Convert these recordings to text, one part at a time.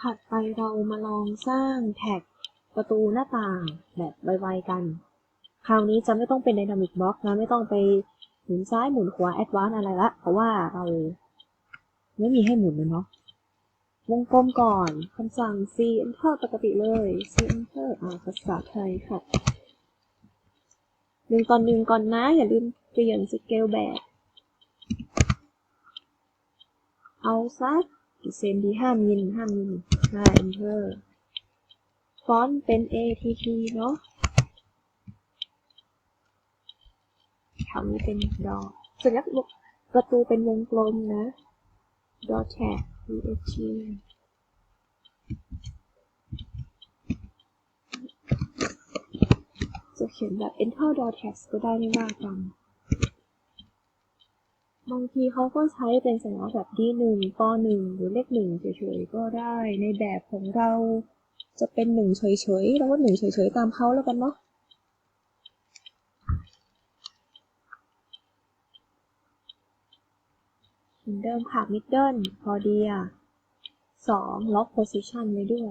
ถัดไปเรามาลองสร้างแท็กประตูหน้าต่างแบบไวๆกัน คราวนี้จะไม่ต้องเป็น Dynamic Box นะ ไม่ต้องไปหมุนซ้ายหมุนขวา Advanced อะไรละ เพราะว่าเราไม่มีให้หมุนเลยเนาะ วงกลมก่อนคำสั่ง C Enter ปกติเลย C Enter อ่าภาษาไทยค่ะหนึ่งตอนหนึ่งก่อนนะ อย่าลืมเปลี่ยนสเกลแบบ เอาสัก กี่เซนดีห้ามิลห้ามิลห้า Enter ฟอนต์เป็น ATT เนาะคำนี้เป็นดอสัญลักษณ์ประตูเป็นวงกลมนะดอแท็ก PHG จะเขียนแบบ enter dot text ก็ได้ไม่ว่ากันางทีเขาก็ใช้เป็นสัญลักษณ์แบบดีหนึ่งปหนึ่งหรือเลขหนึ่งเฉยๆก็ได้ ในแบบของเราจะเป็นหนึ่งเฉยๆเราก็หนึ่งเฉยๆตามเขาแล้วกันเนาะเหมือนเดิมค่ะ middle พอดีอะสอง lock position ไว้ด้วย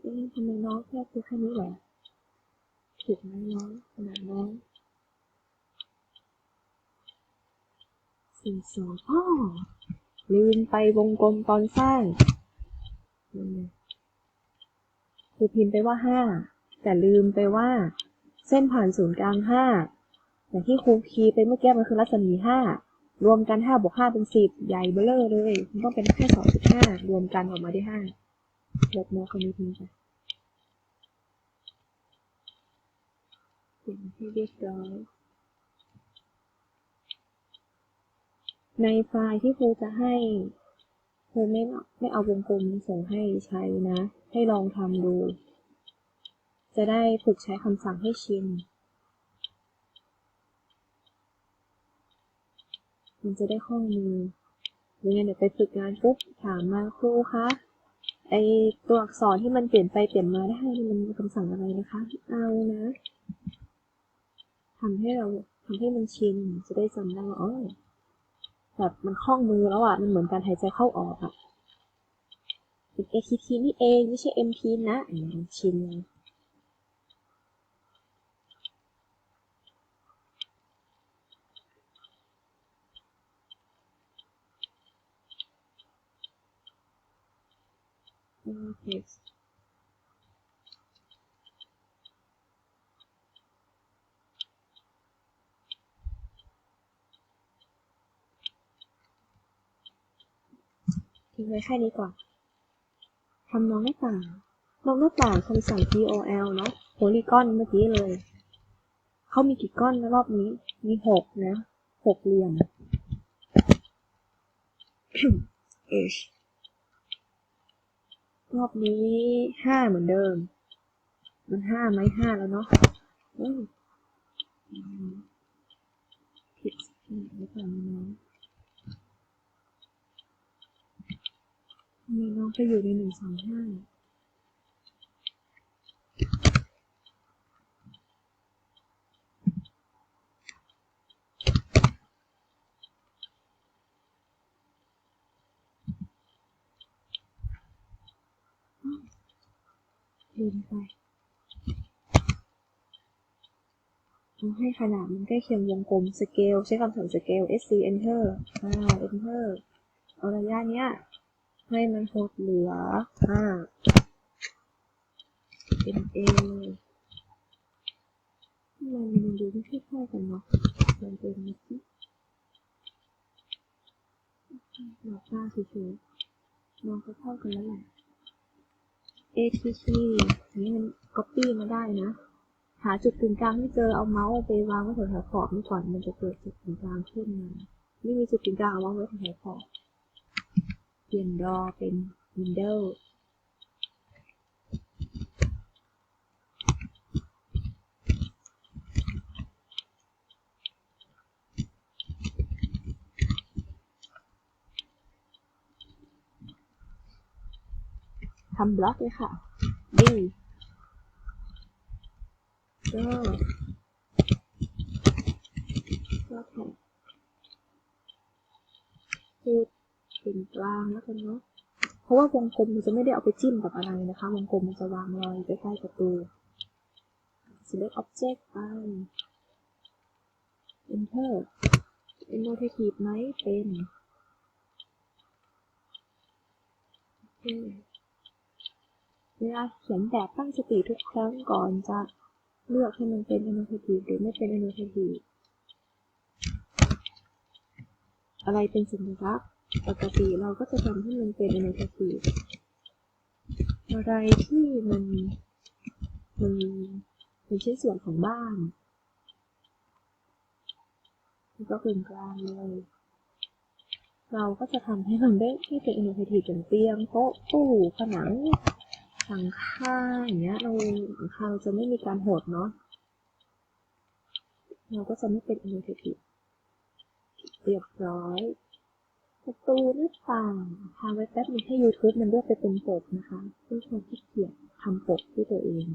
เอ๊ะทำไมน้องแค่คือแค่นี้เหรอ ถูกไหมน้องขนาดน้องสี่สองอ้อลืมไปวงกลมตอนสร้างคือพิมพ์ไปว่าห้าแต่ลืมไปว่า เส้นผ่านศูนย์กลางห้าแต่ที่ครูคีไปเมื่อกี้มันคือรัศมีห้ารวมกันห้าบวกห้าเป็นสิบใหญ่เบ้อเร่อเลย มันต้องเป็นแค่สองจุดห้ารวมกันออกมาได้ห้าลบโน้ตคำนี้ทิ้งไป เขียนให้เรียบร้อย ในไฟล์ที่ครูจะให้ครูไม่ไม่เอาวงกลมส่งให้ใช้นะ ให้ลองทำดู จะได้ฝึกใช้คำสั่งให้ชิน มันจะได้คล่องมือหรืองั้นเดี๋ยวไปฝึกงานปุ๊บถามมาครูคะไอตัวอักษรที่มันเปลี่ยนไปเปลี่ยนมาได้มันคำสั่งอะไรนะคะ เอานะ ทำให้เราทำให้มันชินจะได้จำได้ว่าอ๋อแบบมันคล่องมือแล้วอะมันเหมือนการหายใจเข้าออกอะเป็น ATT นี่เองไม่ใช่ MT นะอันนี้มันชินเล ทิ้งไว้แค่นี้ก่อนทำน้องหน้าต่างน้องหน้าต่างคำสั่ง POL เนาะโพลีกอนเมื่อกี้เลย เขามีกี่ก้อนนะรอบนี้ มีหกนะหกเหลี่ยม H รอบนี้ห้าเหมือนเดิม มันห้าไหมห้าแล้วเนาะผิดผิดหรือเปล่าน้องทำไมน้องไปอยู่ในหนึ่งสองห้าลืมไปเอาให้ขนาดมันใกล้เคียงวงกลมสเกลใช้คำสั่งสเกล sc enter อ่า enter เอาระยะเนี้ย ให้มันหดเหลือห้าเป็นเอทำไมมันดูไม่ค่อยเข้ากันเนาะลองเป็นนิดสิหลอกตาเฉยๆมองก็เข้ากันแล้วแหละ ATC นี่มัน copy มาได้นะ หาจุดกึ่งกลางไม่เจอเอาเมาส์ไปวางไว้แถวขอบนี่ก่อนมันจะเกิดจุดกึ่งกลางขึ้นมาไม่มีจุดกึ่งกลางเอาวางไว้แถวขอบ ลี่ยนดอเป็น Windows ทำบล็อกเลยค่ะ D ก็ก็แท็กพูด เป็นกลางแล้วกันเนาะ เพราะว่าวงกลมมันจะไม่ได้เอาไปจิ้มกับอะไรนะคะ วงกลมมันจะวางรอยใกล้ๆประตู select object ไป enter annotative ไหมเป็นเวลาเขียนแบบตั้งสติทุกครั้งก่อนจะเลือกให้มันเป็น annotative หรือไม่เป็น annotative อะไรเป็นสัญลักษณ์ ปกติเราก็จะทำให้มันเป็น annotative อะไรที่มันมันเป็นชิ้นส่วนของบ้านมันก็เป็นกลางเลย เราก็จะทำให้มันได้ที่เป็น innovative อย่างเตียงโต๊ะตู้ผนังหลังคาอย่างเงี้ยเราหลังคาเราจะไม่มีการหดเนาะเราก็จะไม่เป็น innovative เรียบร้อย ตูหน้าต่างทางไว้แป๊บนึงให้ YouTube มันเลือกไปเป็นปกนะคะผู้ชมที่เขียนทำปกด้วยตัวเอง